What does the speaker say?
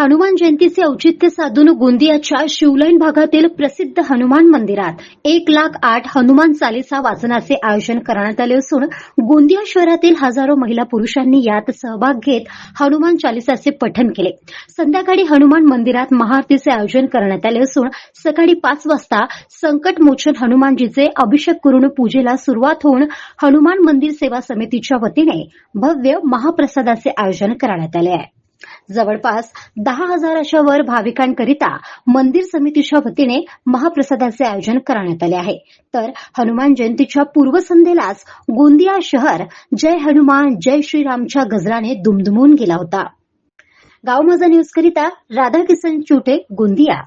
हनुमान जयंतीचे औचित्य साधून गोंदियाच्या शिवलाईन भागातील प्रसिद्ध हनुमान मंदिरात एक लाख आठ हनुमान चालिसा वाचनाचे आयोजन करण्यात आले असून गोंदिया शहरातील हजारो महिला पुरुषांनी यात सहभाग घेत हनुमान चालिसाचे पठण केले. संध्याकाळी हनुमान मंदिरात महाआरतीचे आयोजन करण्यात आले असून सकाळी पाच वाजता संकटमोचन हनुमानजीचे अभिषेक करून पूजेला सुरुवात होऊन हनुमान मंदिर सेवा समितीच्या वतीने भव्य महाप्रसादाचे आयोजन करण्यात आले आहे. जवळपास दहा हजाराच्या वर भाविकांकरिता मंदिर समितीच्या वतीने महाप्रसादाचे आयोजन करण्यात आले आहे. तर हनुमान जयंतीच्या पूर्वसंध्येलाच गोंदिया शहर जय हनुमान जय श्रीरामच्या गजराने दुमदुमून गेला होता. गाव माझा न्यूज करिता राधाकिसन चुटे गोंदिया.